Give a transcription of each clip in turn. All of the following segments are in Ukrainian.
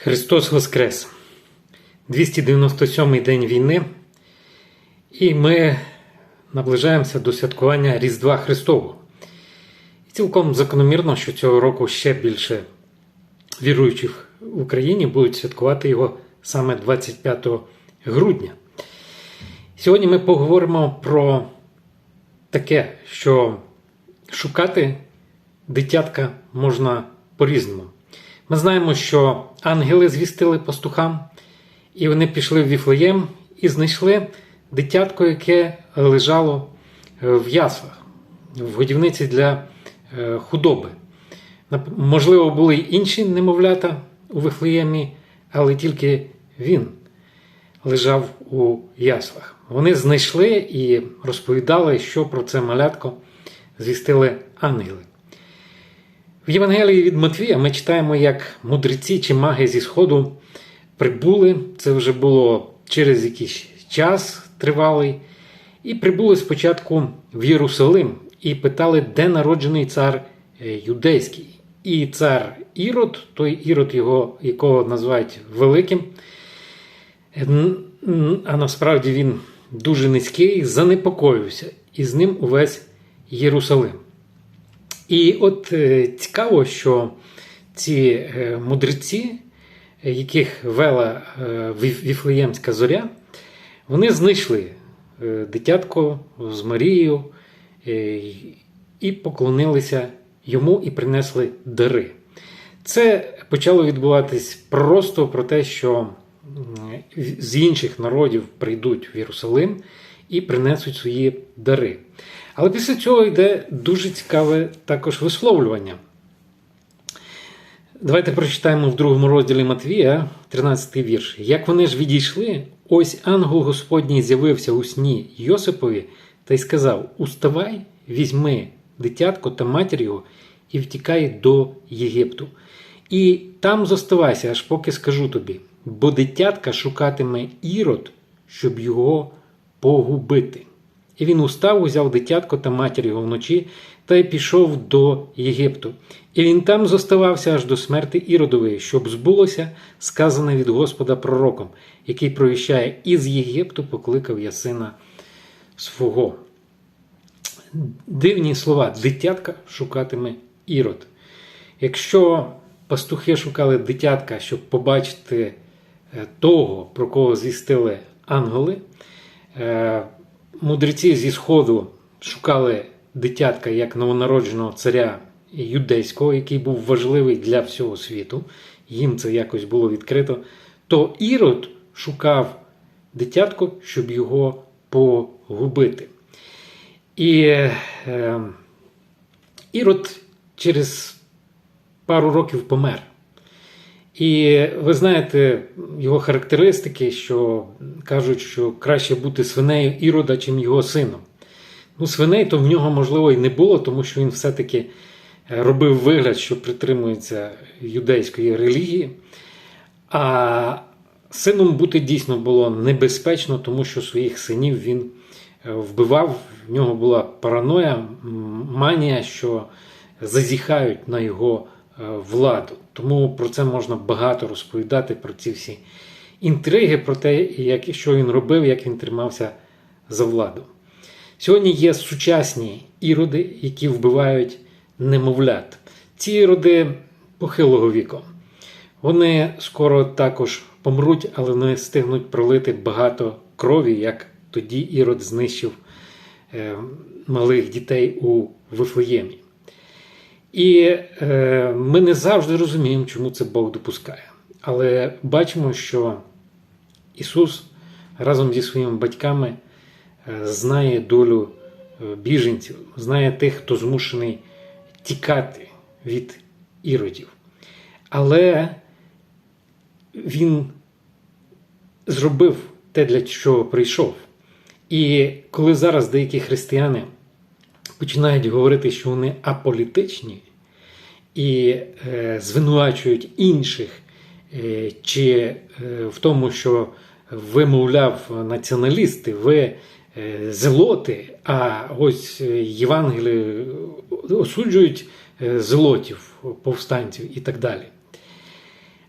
Христос Воскрес! 297-й день війни, і ми наближаємося до святкування Різдва Христового. І цілком закономірно, що цього року ще більше віруючих в Україні будуть святкувати його саме 25 грудня. Сьогодні ми поговоримо про таке, що шукати дитятка можна по-різному. Ми знаємо, що ангели звістили пастухам, і вони пішли в Віфлеєм і знайшли дитятко, яке лежало е, в яслах, в годівниці для е, худоби. Можливо, були й інші немовлята у Вифлеємі, але тільки він лежав у яслах. Вони знайшли і розповідали, що про це малятко звістили ангели. В Євангелії від Матвія ми читаємо, як мудреці чи маги зі Сходу прибули. Це вже було через якийсь час тривалий. І прибули спочатку в Єрусалим і питали, де народжений цар е, юдейський. І цар Ірод, той Ірод, його, якого називають Великим, н- а насправді він дуже низький, занепокоївся, і з ним увесь Єрусалим. І от е, цікаво, що ці е, мудреці, яких вела е, Віфлеємська зоря, вони знайшли дитятко з Марією і поклонилися йому і принесли дари. Це почало відбуватись просто про те, що з інших народів прийдуть в Єрусалим і принесуть свої дари. Але після цього йде дуже цікаве також висловлювання. Давайте прочитаємо в другому розділі Матвія, 13 вірш. Як вони ж відійшли, ось ангел Господній з'явився у сні Йосипові та й сказав: Уставай, візьми дитятко та матір його і втікай до Єгипту. І там зоставайся, аж поки скажу тобі, бо дитятка шукатиме ірод, щоб його погубити. І він устав, узяв дитятко та матір його вночі та й пішов до Єгипту. І він там зоставався аж до смерти Іродової, щоб збулося сказане від Господа пророком, який провіщає із Єгипту покликав я сина свого. Дивні слова, дитятка шукатиме Ірод. Якщо пастухи шукали дитятка, щоб побачити е, того, про кого звістили ангели, мудреці зі Сходу шукали дитятка як новонародженого царя юдейського, який був важливий для всього світу, їм це якось було відкрито, то Ірод шукав дитятко, щоб його погубити. І е, Ірод через пару років помер. І ви знаєте його характеристики, що кажуть, що краще бути свинею Ірода, чим його сином. Ну, свиней то в нього, можливо, і не було, тому що він все-таки е, робив вигляд, що притримується юдейської релігії. А сином бути дійсно було небезпечно, тому що своїх синів він е, вбивав. В нього була параноя, манія, що зазіхають на його е, владу. Тому про це можна багато розповідати, про ці всі інтриги, про те, як, що він робив, як він тримався за владу. Сьогодні є сучасні іроди, які вбивають немовлят. Ці іроди похилого віку. Вони скоро також помруть, але не встигнуть пролити багато крові, як тоді Ірод знищив е, малих дітей у Вифлеємі. І е, ми не завжди розуміємо, чому це Бог допускає. Але бачимо, що Ісус разом зі своїми батьками е, знає долю е, біженців, знає тих, хто змушений тікати від іродів. Але Він зробив те, для чого прийшов. І коли зараз деякі християни починають говорити, що вони аполітичні і е, звинувачують інших, е, чи е, в тому, що ви, мовляв, націоналісти, ви зелоти, а ось Євангелії осуджують зелотів, повстанців і так далі.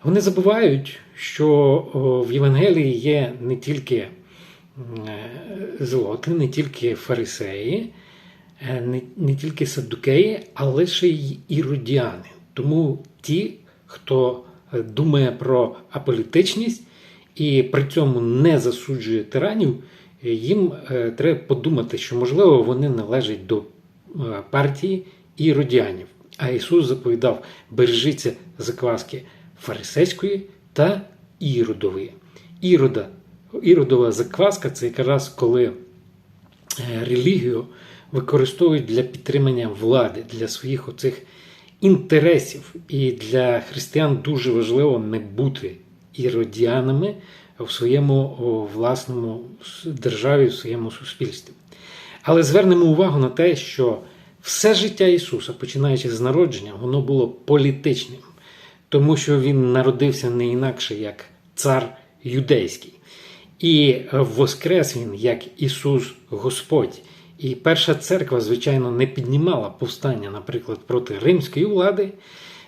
Вони забувають, що в Євангелії є не тільки злоти, не тільки фарисеї, не, не тільки саддукеї, але ще й іродіани. Тому ті, хто е, думає про аполітичність і при цьому не засуджує тиранів, е, їм е, треба подумати, що можливо вони належать до е, партії іродіанів. А Ісус заповідав: бережіться закваски фарисейської та іродової. Ірода, іродова закваска це якраз коли е, релігію використовують для підтримання влади, для своїх оцих інтересів. І для християн дуже важливо не бути іродіанами в своєму власному державі, в своєму суспільстві. Але звернемо увагу на те, що все життя Ісуса, починаючи з народження, воно було політичним, тому що Він народився не інакше як цар юдейський. І воскрес він як Ісус Господь. І перша церква, звичайно, не піднімала повстання, наприклад, проти римської влади,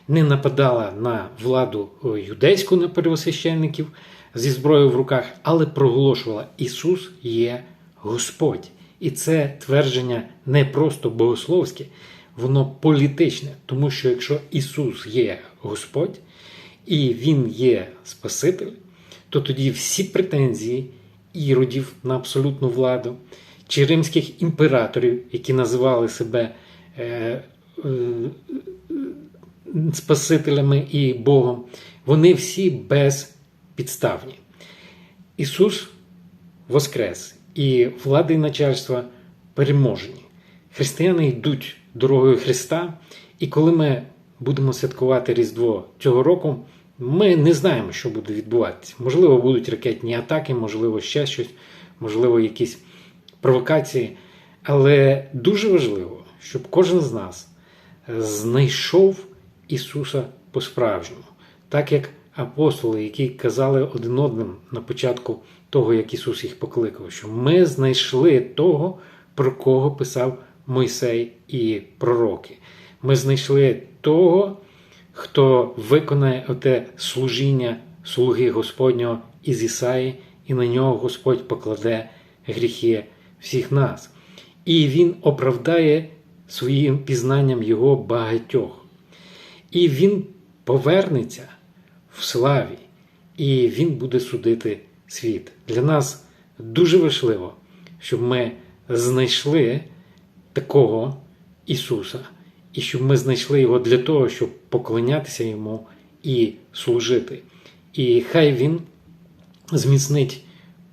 не нападала на владу юдейську на первосвященників зі зброєю в руках, але проголошувала Ісус є Господь. І це твердження не просто богословське, воно політичне, тому що якщо Ісус є Господь і Він є Спаситель, то тоді всі претензії іродів на абсолютну владу чи римських імператорів, які називали себе е, е, Спасителями і Богом, вони всі безпідставні. Ісус воскрес, і влада і начальство переможені. Християни йдуть дорогою Христа, і коли ми будемо святкувати Різдво цього року, ми не знаємо, що буде відбуватися. Можливо, будуть ракетні атаки, можливо, ще щось, можливо, якісь провокації. Але дуже важливо, щоб кожен з нас знайшов Ісуса по-справжньому, так як апостоли, які казали один одним на початку того, як Ісус їх покликав, що ми знайшли того, про кого писав Мойсей і пророки. Ми знайшли того, хто виконає оте служіння слуги Господнього із Ісаї, і на нього Господь покладе гріхи всіх нас. І Він оправдає своїм пізнанням Його багатьох. І Він повернеться в славі, і Він буде судити світ. Для нас дуже важливо, щоб ми знайшли такого Ісуса, і щоб ми знайшли його для того, щоб поклонятися йому і служити. І хай Він зміцнить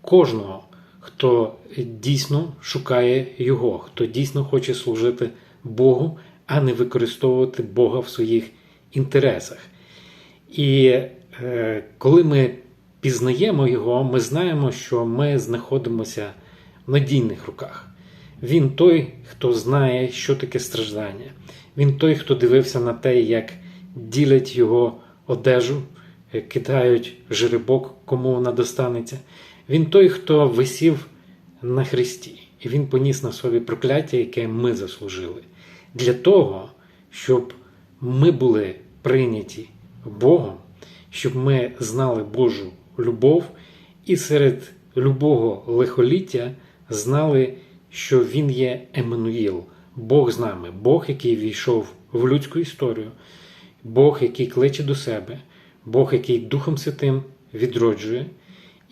кожного, хто дійсно шукає Його, хто дійсно хоче служити Богу, а не використовувати Бога в своїх інтересах. І е, коли ми пізнаємо Його, ми знаємо, що ми знаходимося в надійних руках. Він той, хто знає, що таке страждання. Він той, хто дивився на те, як ділять його одежу, е, кидають жеребок, кому вона достанеться. Він той, хто висів на хресті, і він поніс на собі прокляття, яке ми заслужили, для того, щоб ми були прийняті Богом, щоб ми знали Божу любов і серед любого лихоліття знали, що Він є Еммануїл, Бог з нами, Бог, який війшов в людську історію, Бог, який кличе до себе, Бог, який Духом Святим відроджує,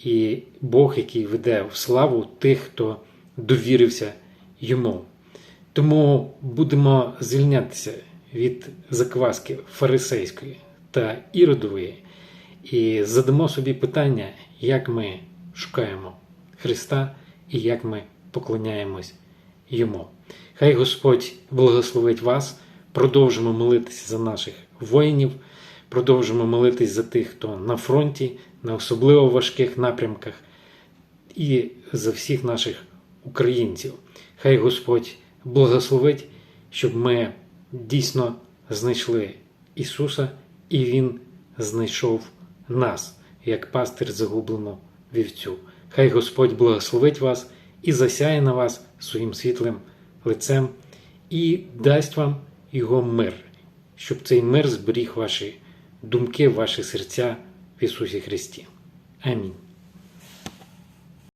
і Бог, який веде в славу тих, хто довірився йому. Тому будемо звільнятися від закваски фарисейської та іродової і задамо собі питання, як ми шукаємо Христа і як ми поклоняємось Йому. Хай Господь благословить вас. Продовжимо молитися за наших воїнів, продовжимо молитись за тих, хто на фронті, на особливо важких напрямках, і за всіх наших українців. Хай Господь благословить, щоб ми дійсно знайшли Ісуса, і Він знайшов нас, як пастир загублену вівцю. Хай Господь благословить вас і засяє на вас своїм світлим лицем і дасть вам його мир, щоб цей мир зберіг ваші думки ваші серця в Ісусі Христі. Амінь.